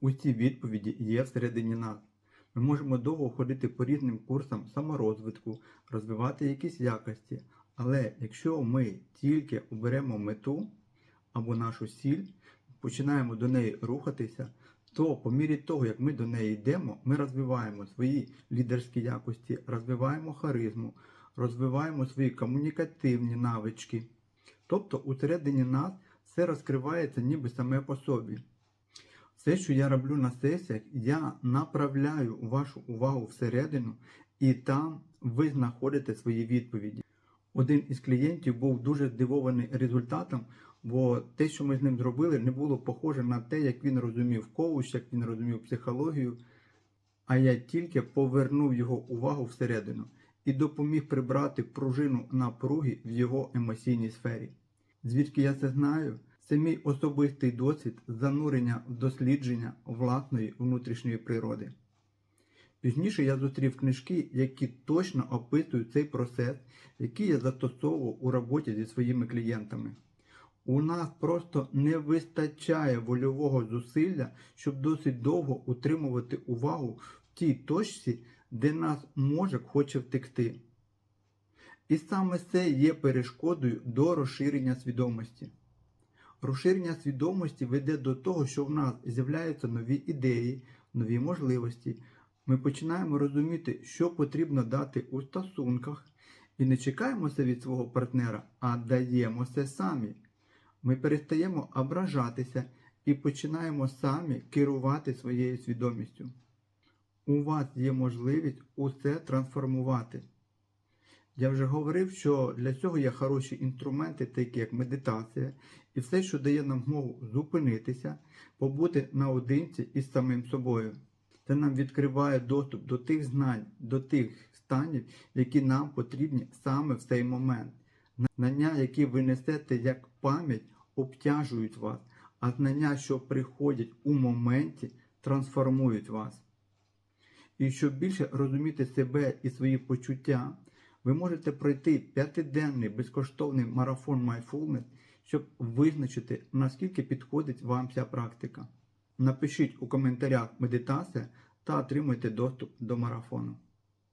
Усі відповіді є всередині нас. Ми можемо довго ходити по різним курсам саморозвитку, розвивати якісь якості, але якщо ми тільки оберемо мету або нашу ціль, починаємо до неї рухатися, то по мірі того, як ми до неї йдемо, ми розвиваємо свої лідерські якості, розвиваємо харизму, розвиваємо свої комунікативні навички. Тобто усередині нас все розкривається ніби саме по собі. Все, що я роблю на сесіях, я направляю вашу увагу всередину, і там ви знаходите свої відповіді. Один із клієнтів був дуже здивований результатом, бо те, що ми з ним зробили, не було похоже на те, як він розумів коуч, як він розумів психологію. А я тільки повернув його увагу всередину і допоміг прибрати пружину напруги в його емоційній сфері. Звідки я це знаю? Це мій особистий досвід занурення в дослідження власної внутрішньої природи. Пізніше я зустрів книжки, які точно описують цей процес, який я застосовував у роботі зі своїми клієнтами. У нас просто не вистачає вольового зусилля, щоб досить довго утримувати увагу в тій точці, де нас мозок хоче втекти. І саме це є перешкодою до розширення свідомості. Розширення свідомості веде до того, що в нас з'являються нові ідеї, нові можливості. Ми починаємо розуміти, що потрібно дати у стосунках, і не чекаємо це від свого партнера, а даємо це самі. Ми перестаємо ображатися і починаємо самі керувати своєю свідомістю. У вас є можливість усе трансформувати. Я вже говорив, що для цього є хороші інструменти, такі як медитація, і все, що дає нам змогу зупинитися, побути наодинці із самим собою. Це нам відкриває доступ до тих знань, до тих станів, які нам потрібні саме в цей момент. Знання, які ви несете як пам'ять, обтяжують вас, а знання, що приходять у моменті, трансформують вас. І щоб більше розуміти себе і свої почуття, ви можете пройти п'ятиденний безкоштовний марафон Mindfulness, щоб визначити, наскільки підходить вам ця практика. Напишіть у коментарях медитація та отримуйте доступ до марафону.